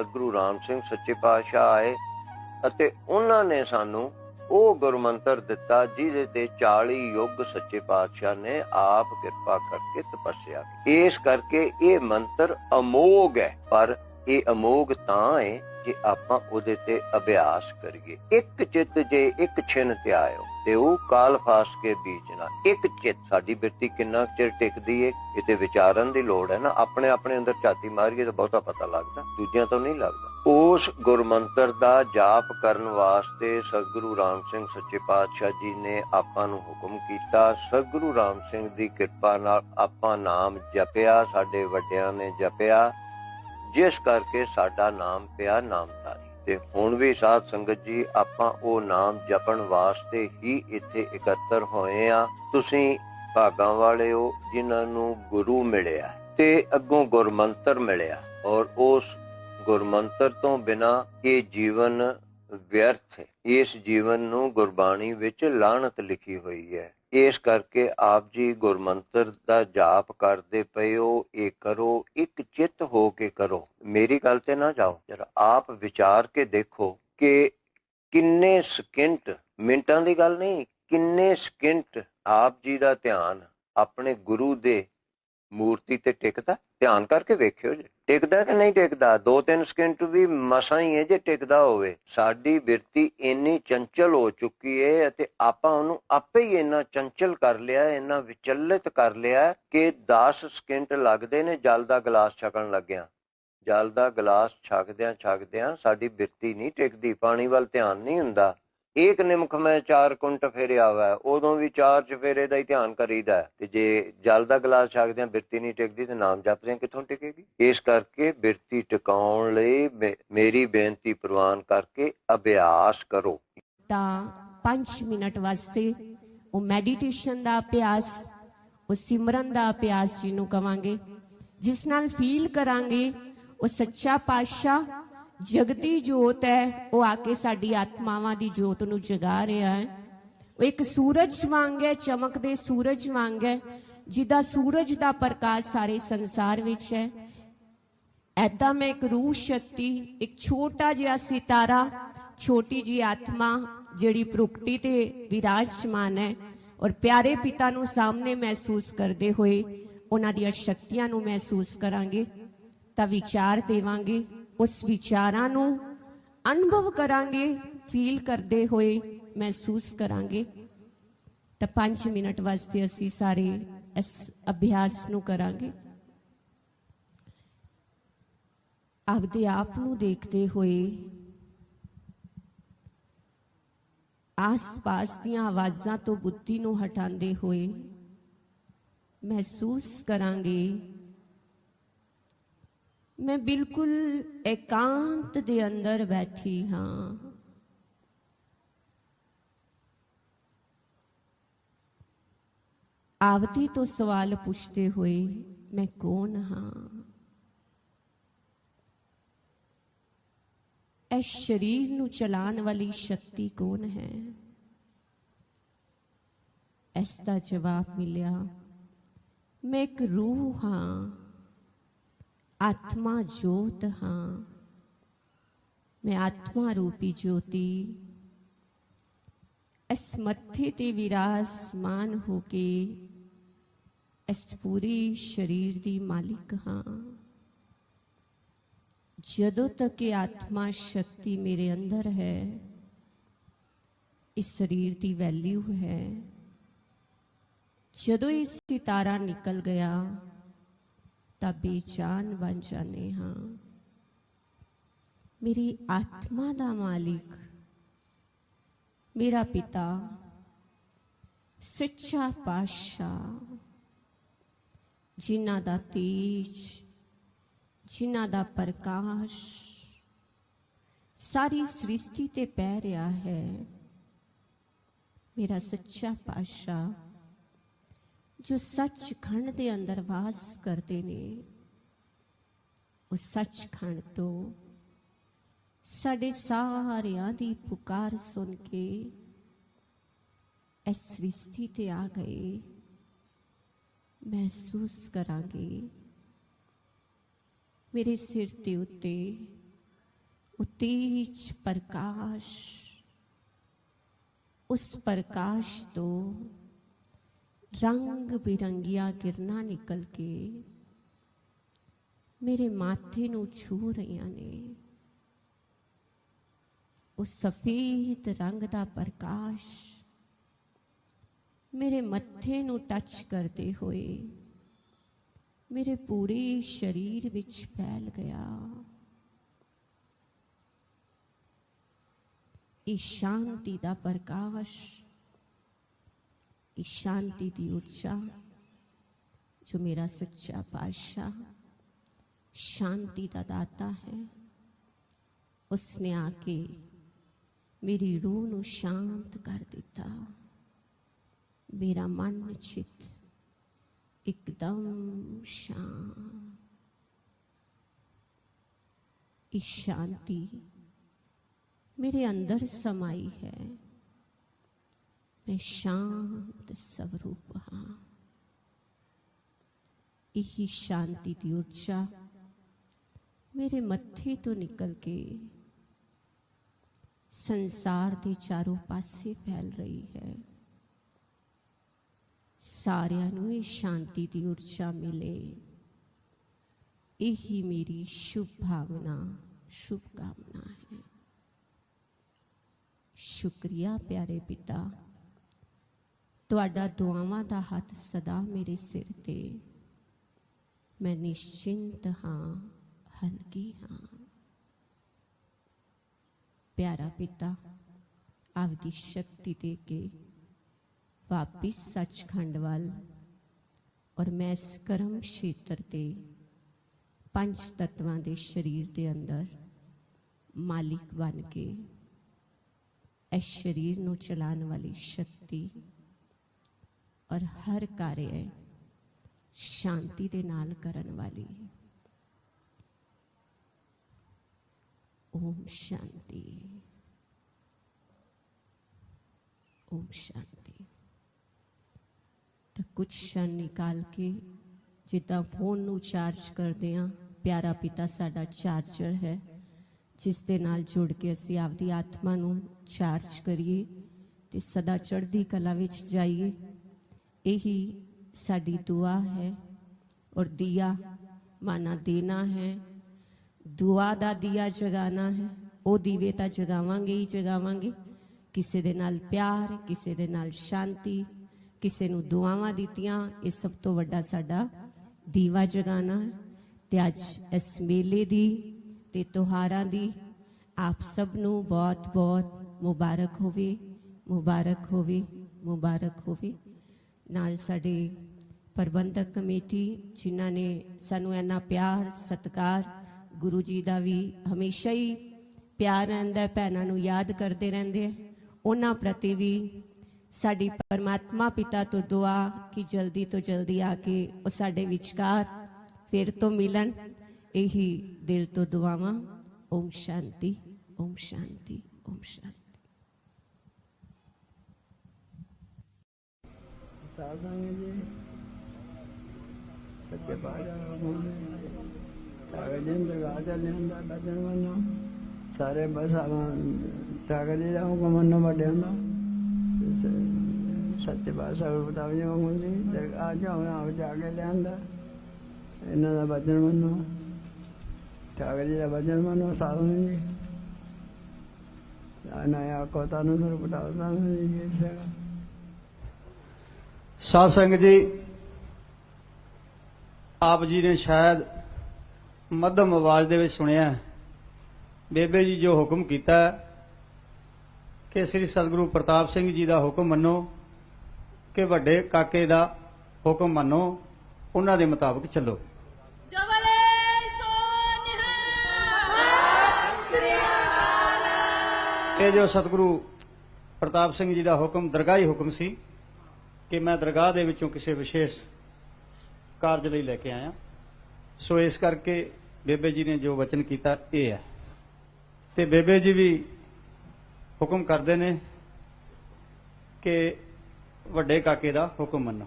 ਸਤਿਗੁਰੂ ਰਾਮ ਸਿੰਘ ਸੱਚੇ ਪਾਤਸ਼ਾਹ ਆਏ ਅਤੇ ਉਹਨਾਂ ਨੇ ਸਾਨੂੰ ਉਹ ਗੁਰਮੰਤਰ ਦਿੱਤਾ ਜਿਹਦੇ ਤੇ 40 ਯੁੱਗ ਸੱਚੇ ਪਾਤਸ਼ਾਹ ਨੇ ਆਪ ਕਿਰਪਾ ਕਰਕੇ ਤਪੱਸਿਆ ਇਸ ਕਰਕੇ ਇਹ ਮੰਤਰ ਅਮੋਗ ਹੈ, ਪਰ ਇਹ ਅਮੋਘ ਤਾਂ ਹੈ ਜੇ ਆਪਾਂ ਉਹਦੇ ਤੇ ਅਭਿਆਸ ਕਰੀਏ। ਇੱਕ ਚਿੱਤ ਜੇ ਇੱਕ ਛਿਨ ਤੇ ਆਇਓ, ਤੇ ਉਹ ਕਾਲ ਫਾਸ ਕੇ ਬੀਜਣਾ। ਇੱਕ ਚਿੱਤ ਸਾਡੀ ਬਿਰਤੀ ਕਿੰਨਾ ਚਿਰ ਟਿਕਦੀ ਏ ਇਹ ਵਿਚਾਰਨ ਦੀ ਲੋੜ ਹੈ ਨਾ। ਆਪਣੇ ਆਪਣੇ ਅੰਦਰ ਝਾਤੀ ਮਾਰੀਏ ਤਾਂ ਬਹੁਤਾ ਪਤਾ ਲੱਗਦਾ, ਦੂਜਿਆਂ ਤੋਂ ਨਹੀਂ ਲੱਗਦਾ। ਉਸ ਗੁਰਮੰਤਰ ਦਾ ਜਾਪ ਕਰਨ ਵਾਸਤੇ ਸਤਿਗੁਰੂ ਰਾਮ ਸਿੰਘ ਸੱਚੇ ਪਾਤਸ਼ਾਹ ਜੀ ਨੇ ਆਪਾਂ ਨੂੰ ਹੁਕਮ ਕੀਤਾ। ਸਤਿਗੁਰੂ ਰਾਮ ਸਿੰਘ ਦੀ ਕਿਰਪਾ ਨਾਲ ਆਪਾਂ ਨਾਮ ਜਪਿਆ, ਸਾਡੇ ਵੱਡਿਆਂ ਨੇ ਜਪਿਆ। ਜਿਸ ਕਰਕੇ ਸਾਡਾ ਨਾਮ ਪਿਆ ਨਾਮਧਾਰੀ। ਤੇ ਹੁਣ ਵੀ ਸਾਧ ਸੰਗਤ ਜੀ, ਆਪਾਂ ਉਹ ਨਾਮ ਜਪਣ ਵਾਸਤੇ ਹੀ ਇੱਥੇ ਇਕੱਤਰ ਹੋਏ ਆ। ਤੁਸੀਂ ਭਾਗਾਂ ਵਾਲੇ ਹੋ, ਜਿਨ੍ਹਾਂ ਨੂੰ ਗੁਰੂ ਮਿਲਿਆ ਤੇ ਅੱਗੋਂ ਗੁਰਮੰਤਰ ਮਿਲਿਆ ਔਰ ਉਸ ਗੁਰਮੰਤਰ ਤੋਂ ਬਿਨਾ ਇਹ ਜੀਵਨ ਵਿਅਰਥ ਹੈ। ਇਸ ਜੀਵਨ ਨੂੰ ਗੁਰਬਾਣੀ ਵਿੱਚ ਲਾਹਨਤ ਲਿਖੀ ਹੋਈ ਹੈ। ਇਸ ਕਰਕੇ ਆਪ ਜੀ ਗੁਰਮੰਤਰ ਦਾ ਜਾਪ ਕਰਦੇ ਪਏ ਹੋ, ਇਹ ਕਰੋ, ਇੱਕ ਚਿੱਤ ਹੋ ਕੇ ਕਰੋ। ਮੇਰੀ ਗੱਲ ਤੇ ਨਾ ਜਾਓ ਜਰਾ, ਆਪ ਵਿਚਾਰ ਕੇ ਦੇਖੋ ਕਿ ਕਿੰਨੇ ਸਕਿੰਟ, ਮਿੰਟਾਂ ਦੀ ਗੱਲ ਨਹੀਂ, ਕਿੰਨੇ ਸਕਿੰਟ ਆਪ ਜੀ ਦਾ ਧਿਆਨ ਆਪਣੇ ਗੁਰੂ ਦੇ ਮੂਰਤੀ ਤੇ ਟਿਕਦਾ, ਧਿਆਨ ਕਰਕੇ ਵੇਖਿਓ ਜੀ। ਟਿਕਦਾ ਕਿ ਨਹੀਂ ਟਿਕਦਾ? 2-3 ਸਕਿੰਟ ਵੀ ਮਸਾਂ ਹੀ ਹੈ ਜੇ ਟਿਕਦਾ ਹੋਵੇ। ਸਾਡੀ ਬਿਰਤੀ ਇੰਨੀ ਚੰਚਲ ਹੋ ਚੁੱਕੀ ਹੈ ਅਤੇ ਆਪਾਂ ਉਹਨੂੰ ਆਪੇ ਹੀ ਇੰਨਾ ਚੰਚਲ ਕਰ ਲਿਆ, ਇੰਨਾ ਵਿਚਲਿਤ ਕਰ ਲਿਆ ਕਿ 10 ਸਕਿੰਟ ਲੱਗਦੇ ਨੇ ਜਲ ਦਾ ਗਲਾਸ ਛਕਣ ਲੱਗਿਆ। ਜਲ ਦਾ ਗਲਾਸ ਛਕਦਿਆਂ ਛਕਦਿਆਂ ਸਾਡੀ ਬਿਰਤੀ ਨਹੀਂ ਟਿਕਦੀ, ਪਾਣੀ ਵੱਲ ਧਿਆਨ ਨਹੀਂ ਹੁੰਦਾ। ਏਕ ਨਿਮਖ ਮੈਂ ਚਾਰ ਕੁੰਟ ਫੇਰਿਆ ਵਾ ਉਦੋਂ ਵੀ ਚਾਰ ਚਫੇਰੇ ਦਾ ਹੀ ਧਿਆਨ ਕਰੀਦਾ ਤੇ ਜੇ ਜਲ ਦਾ ਗਲਾਸ ਛਕਦਿਆਂ ਬਿਰਤੀ ਨਹੀਂ ਟਿਕਦੀ ਤੇ ਨਾਮ ਜਪਦਿਆਂ ਕਿੱਥੋਂ ਟਿਕੇਗੀ? ਇਸ ਕਰਕੇ ਬਿਰਤੀ ਟਿਕਾਉਣ ਲਈ ਮੇਰੀ ਬੇਨਤੀ ਪ੍ਰਵਾਨ ਕਰਕੇ ਅਭਿਆਸ ਕਰੋ। ਤਾਂ 5 ਮਿੰਟ ਵਾਸਤੇ ਉਹ ਮੈਡੀਟੇਸ਼ਨ ਦਾ ਅਭਿਆਸ, ਉਹ ਸਿਮਰਨ ਦਾ ਅਭਿਆਸ ਜਿਹਨੂੰ ਕਵਾਂਗੇ, ਜਿਸ ਨਾਲ ਫੀਲ ਕਰਾਂਗੇ, ਉਹ ਸੱਚਾ ਪਾਤਸ਼ਾਹ ਜਗਤੀ ਜੋਤ ਹੈ, ਉਹ ਆ ਕੇ ਸਾਡੀ ਆਤਮਾਵਾਂ ਦੀ ਜੋਤ ਨੂੰ ਜਗਾ ਰਿਹਾ ਹੈ। ਉਹ ਇੱਕ ਸੂਰਜ ਵਾਂਗ ਹੈ ਚਮਕਦੇ ਸੂਰਜ ਵਾਂਗ ਹੈ, ਜਿਹਦਾ ਸੂਰਜ ਦਾ ਪ੍ਰਕਾਸ਼ ਸਾਰੇ ਸੰਸਾਰ ਵਿੱਚ ਹੈ। ਐਦਾਂ ਮੈਂ ਇੱਕ ਰੂਹ ਸ਼ਕਤੀ, ਇੱਕ ਛੋਟਾ ਜਿਹਾ ਸਿਤਾਰਾ, ਛੋਟੀ ਜੀ ਆਤਮਾ, ਜਿਹੜੀ ਪ੍ਰੁਕਟੀ ਤੇ ਵਿਰਾਜਮਾਨ ਹੈ ਔਰ ਪਿਆਰੇ ਪਿਤਾ ਨੂੰ ਸਾਹਮਣੇ ਮਹਿਸੂਸ ਕਰਦੇ ਹੋਏ ਉਹਨਾਂ ਦੀਆਂ ਸ਼ਕਤੀਆਂ ਨੂੰ ਮਹਿਸੂਸ ਕਰਾਂਗੇ, ਤਾਂ ਵਿਚਾਰ ਦੇਵਾਂਗੇ। ਉਸ ਵਿਚਾਰਾਂ ਨੂੰ ਅਨੁਭਵ ਕਰਾਂਗੇ ਫੀਲ ਕਰਦੇ ਹੋਏ ਮਹਿਸੂਸ ਕਰਾਂਗੇ। ਤਾਂ 5 ਮਿੰਟ ਵਾਸਤੇ ਅਸੀਂ ਸਾਰੇ ਇਸ ਅਭਿਆਸ ਨੂੰ ਕਰਾਂਗੇ। ਆਪਦੇ ਆਪ ਨੂੰ ਦੇਖਦੇ ਹੋਏ ਆਸ-ਪਾਸ ਦੀਆਂ ਆਵਾਜ਼ਾਂ ਤੋਂ ਬੁੱਧੀ ਨੂੰ ਹਟਾਉਂਦੇ ਹੋਏ ਮਹਿਸੂਸ ਕਰਾਂਗੇ ਮੈਂ ਬਿਲਕੁਲ ਇਕਾਂਤ ਦੇ ਅੰਦਰ ਬੈਠੀ ਹਾਂ। ਆਵਤੀ ਤੋਂ ਸਵਾਲ ਪੁੱਛਦੇ ਹੋਏ ਮੈਂ ਕੌਣ ਹਾਂ? ਇਸ ਸਰੀਰ ਨੂੰ ਚਲਾਉਣ ਵਾਲੀ ਸ਼ਕਤੀ ਕੌਣ ਹੈ? ਇਸ ਦਾ ਜਵਾਬ ਮਿਲਿਆ, ਮੈਂ ਇੱਕ ਰੂਹ ਹਾਂ। ਆਤਮਾ ਜੋਤ ਹਾਂ ਮੈਂ ਆਤਮਾ ਰੂਪੀ ਜੋਤੀ ਇਸ ਮੱਥੇ ਤੇ ਵਿਰਾਜਮਾਨ ਹੋ ਕੇ ਇਸ ਪੂਰੇ ਸਰੀਰ ਦੀ ਮਾਲਿਕ ਹਾਂ ਜਦੋਂ ਤੱਕ ਇਹ ਆਤਮਾ ਸ਼ਕਤੀ ਮੇਰੇ ਅੰਦਰ ਹੈ ਇਸ ਸਰੀਰ ਦੀ ਵੈਲਿਊ ਹੈ ਜਦੋਂ ਇਹ ਸਿਤਾਰਾ ਨਿਕਲ ਗਿਆ ਤਾਂ ਬੇਚਾਨ ਬਣ ਜਾਂਦੇ ਹਾਂ। ਮੇਰੀ ਆਤਮਾ ਦਾ ਮਾਲਿਕ, ਮੇਰਾ ਪਿਤਾ, ਸੱਚਾ ਪਾਤਸ਼ਾਹ, ਜਿਨ੍ਹਾਂ ਦਾ ਤੇਜ, ਜਿਨ੍ਹਾਂ ਦਾ ਪ੍ਰਕਾਸ਼ ਸਾਰੀ ਸ੍ਰਿਸ਼ਟੀ ਤੇ ਪੈ ਰਿਹਾ ਹੈ, ਮੇਰਾ ਸੱਚਾ ਪਾਤਸ਼ਾਹ ਜੋ ਸੱਚਖੰਡ ਦੇ ਅੰਦਰ ਵਾਸ ਕਰਦੇ ਨੇ ਉਹ ਸੱਚਖੰਡ ਤੋਂ ਸਾਡੇ ਸਾਰਿਆਂ ਦੀ ਪੁਕਾਰ ਸੁਣ ਕੇ ਇਸ ਸ੍ਰਿਸ਼ਟੀ ਤੇ ਆ ਗਏ ਮਹਿਸੂਸ ਕਰਾਂਗੇ ਮੇਰੇ ਸਿਰ ਤੇ ਉੱਤੇ ਉਹ ਤੇਜ ਪ੍ਰਕਾਸ਼ ਉਸ ਪ੍ਰਕਾਸ਼ ਤੋਂ ਰੰਗ ਬਿਰੰਗੀਆਂ ਕਿਰਨਾਂ ਨਿਕਲ ਕੇ ਮੇਰੇ ਮਾਥੇ ਨੂੰ ਛੂ ਰਹੀਆਂ ਨੇ। ਉਹ ਸਫੇਦ ਰੰਗ ਦਾ ਪ੍ਰਕਾਸ਼ ਮੇਰੇ ਮੱਥੇ ਨੂੰ ਟੱਚ ਕਰਦੇ ਹੋਏ ਮੇਰੇ ਪੂਰੇ ਸਰੀਰ ਵਿੱਚ ਫੈਲ ਗਿਆ। ਇਹ ਸ਼ਾਂਤੀ ਦਾ ਪ੍ਰਕਾਸ਼ ਇਹ ਸ਼ਾਂਤੀ ਦੀ ਊਰਜਾ ਜੋ ਮੇਰਾ ਸੱਚਾ ਪਾਤਸ਼ਾਹ ਸ਼ਾਂਤੀ ਦਾ ਦਾਤਾ ਹੈ ਉਸਨੇ ਆ ਕੇ ਮੇਰੀ ਰੂਹ ਨੂੰ ਸ਼ਾਂਤ ਕਰ ਦਿੱਤਾ ਮੇਰਾ ਮਨ ਚਿਤ ਇੱਕਦਮ ਸ਼ਾਂਤ ਇਹ ਸ਼ਾਂਤੀ ਮੇਰੇ ਅੰਦਰ ਸਮਾਈ ਹੈ ਮੈਂ ਸ਼ਾਂਤ ਸਵਰੂਪ ਹਾਂ ਇਹੀ ਸ਼ਾਂਤੀ ਦੀ ਊਰਜਾ ਮੇਰੇ ਮੱਥੇ ਤੋਂ ਨਿਕਲ ਕੇ ਸੰਸਾਰ ਦੇ ਚਾਰੋਂ ਪਾਸੇ ਫੈਲ ਰਹੀ ਹੈ ਸਾਰਿਆਂ ਨੂੰ ਇਹ ਸ਼ਾਂਤੀ ਦੀ ਊਰਜਾ ਮਿਲੇ ਇਹੀ ਮੇਰੀ ਸ਼ੁਭ ਭਾਵਨਾ ਸ਼ੁਭ ਕਾਮਨਾ ਹੈ ਸ਼ੁਕਰੀਆ ਪਿਆਰੇ ਪਿਤਾ ਤੁਹਾਡਾ ਦੁਆਵਾਂ ਦਾ ਹੱਥ ਸਦਾ ਮੇਰੇ ਸਿਰ ਤੇ। ਮੈਂ ਨਿਸ਼ਚਿੰਤ ਹਾਂ, ਹਲਕੀ ਹਾਂ। ਪਿਆਰਾ ਪਿਤਾ, ਆਪਦੀ ਸ਼ਕਤੀ ਦੇ ਕੇ ਵਾਪਿਸ ਸੱਚਖੰਡ ਵੱਲ ਔਰ ਮੈਂ ਇਸ ਕਰਮ ਖੇਤਰ ਤੇ ਪੰਜ ਤਤਵਾਂ ਦੇ ਸਰੀਰ ਦੇ ਅੰਦਰ ਮਾਲਿਕ ਬਣ ਕੇ ਇਸ ਸਰੀਰ ਨੂੰ ਚਲਾਉਣ ਵਾਲੀ ਸ਼ਕਤੀ ਔਰ ਹਰ ਕਾਰਜ ਸ਼ਾਂਤੀ ਦੇ ਨਾਲ ਕਰਨ ਵਾਲੀ ਓਮ ਸ਼ਾਂਤੀ। ਓਮ ਸ਼ਾਂਤੀ। ਤਾਂ ਕੁਝ ਛਣ ਨਿਕਾਲ ਕੇ ਜਿੱਦਾਂ ਫੋਨ ਨੂੰ ਚਾਰਜ ਕਰਦੇ ਆ ਪਿਆਰਾ ਪਿਤਾ ਸਾਡਾ ਚਾਰਜਰ ਹੈ, ਜਿਸ ਦੇ ਨਾਲ ਜੁੜ ਕੇ ਅਸੀਂ ਆਪਦੀ ਆਤਮਾ ਨੂੰ ਚਾਰਜ ਕਰੀਏ ਤੇ ਸਦਾ ਚੜ੍ਹਦੀ ਕਲਾ ਵਿੱਚ ਜਾਈਏ। ਇਹੀ ਸਾਡੀ ਦੁਆ ਹੈ ਔਰ ਦਿਆ ਮਾਨਾ ਦੇਣਾ ਹੈ। ਦੁਆ ਦਾ ਦਿਆ ਜਗਾਣਾ ਹੈ। ਉਹ ਦੀਵੇ ਤਾਂ ਜਗਾਵਾਂਗੇ ਹੀ ਜਗਾਵਾਂਗੇ। ਕਿਸੇ ਦੇ ਨਾਲ ਪਿਆਰ, ਕਿਸੇ ਦੇ ਨਾਲ ਸ਼ਾਂਤੀ, ਕਿਸੇ ਨੂੰ ਦੁਆਵਾਂ ਦਿੱਤੀਆਂ, ਇਹ ਸਭ ਤੋਂ ਵੱਡਾ ਸਾਡਾ ਦੀਵਾ ਜਗਾਣਾ ਹੈ। ਤੇ ਅੱਜ ਇਸ ਮੇਲੇ ਦੀ ਤੇ ਤਿਉਹਾਰਾਂ ਦੀ ਆਪ ਸਭ ਨੂੰ ਬਹੁਤ ਬਹੁਤ ਮੁਬਾਰਕ ਹੋਵੇ ਮੁਬਾਰਕ ਹੋਵੇ ਮੁਬਾਰਕ ਹੋਵੇ। ਨਾਲ ਸਾਡੇ ਪ੍ਰਬੰਧਕ ਕਮੇਟੀ, ਜਿਨ੍ਹਾਂ ਨੇ ਸਾਨੂੰ ਇੰਨਾ ਪਿਆਰ, ਸਤਿਕਾਰ, ਗੁਰੂ ਜੀ ਦਾ ਵੀ ਹਮੇਸ਼ਾ ਹੀ ਪਿਆਰ ਰਹਿੰਦਾ ਭੈਣਾਂ ਨੂੰ ਯਾਦ ਕਰਦੇ ਰਹਿੰਦੇ ਹੈ। ਉਹਨਾਂ ਪ੍ਰਤੀ ਵੀ ਸਾਡੀ ਪਰਮਾਤਮਾ ਪਿਤਾ ਤੋਂ ਦੁਆ ਕਿ ਜਲਦੀ ਤੋਂ ਜਲਦੀ ਆ ਕੇ ਉਹ ਸਾਡੇ ਵਿਚਕਾਰ ਫਿਰ ਤੋਂ ਮਿਲਣ। ਇਹੀ ਦਿਲ ਤੋਂ ਦੁਆਵਾਂ। ਓਮ ਸ਼ਾਂਤੀ ਓਮ ਸ਼ਾਂਤੀ ਓਮ ਸ਼ਾਂਤੀ। ਸਾਧਾਂਗੇ ਜੀ। ਸੱਚੇ ਬਾਦਸ਼ਾਹ ਹੁੰਦੇ ਕਾਗਜਨ ਦਰਗਾਹ ਤੇ ਬਦਨ ਮਨੋ ਸਾਰੇ ਬਸਾਵਾਂ ਕਾਗਜੇ ਦਾ ਹੁਕਮ ਮੰਨੋ ਵੱਡਿਆਂ ਦਾ ਸੱਚੇ ਬਾਦਸ਼ਾਹ ਨੂੰ ਬਤਾਵੀਆਂ ਹੁੰਦੀ ਦਰਗਾਹ ਜਾਉਂ ਆਪ ਜਾ ਕੇ ਲਿਆਂਦਾ ਇਹਨਾਂ ਦਾ ਬਚਨ ਮੰਨੋ। ਕਾਗਜੇ ਦਾ ਬਚਨ ਮੰਨੋ, ਸਾਧੂ ਜੀ। ਆਨਾਇਆ ਕੋਤਾ ਨੂੰ ਸਰ ਜੀ ਇਸ ਸਾਧ ਸੰਗਤ ਜੀ ਆਪ ਜੀ ਨੇ ਸ਼ਾਇਦ ਮੱਧਮ ਆਵਾਜ਼ ਦੇ ਵਿੱਚ ਸੁਣਿਆ। ਬੇਬੇ ਜੀ ਜੋ ਹੁਕਮ ਕੀਤਾ ਕਿ ਸ੍ਰੀ ਸਤਿਗੁਰੂ ਪ੍ਰਤਾਪ ਸਿੰਘ ਜੀ ਦਾ ਹੁਕਮ ਮੰਨੋ ਕਿ ਵੱਡੇ ਕਾਕੇ ਦਾ ਹੁਕਮ ਮੰਨੋ ਉਹਨਾਂ ਦੇ ਮੁਤਾਬਕ ਚੱਲੋ ਇਹ ਜੋ ਸਤਿਗੁਰੂ ਪ੍ਰਤਾਪ ਸਿੰਘ ਜੀ ਦਾ ਹੁਕਮ ਦਰਗਾਹੀ ਹੁਕਮ ਸੀ ਕਿ ਮੈਂ ਦਰਗਾਹ ਦੇ ਵਿੱਚੋਂ ਕਿਸੇ ਵਿਸ਼ੇਸ਼ ਕਾਰਜ ਲਈ ਲੈ ਕੇ ਆਇਆ। ਸੋ ਇਸ ਕਰਕੇ ਬੇਬੇ ਜੀ ਨੇ ਜੋ ਵਚਨ ਕੀਤਾ ਇਹ ਹੈ। ਤੇ ਬੇਬੇ ਜੀ ਵੀ ਹੁਕਮ ਕਰਦੇ ਨੇ ਕਿ ਵੱਡੇ ਕਾਕੇ ਦਾ ਹੁਕਮ ਮੰਨੋ।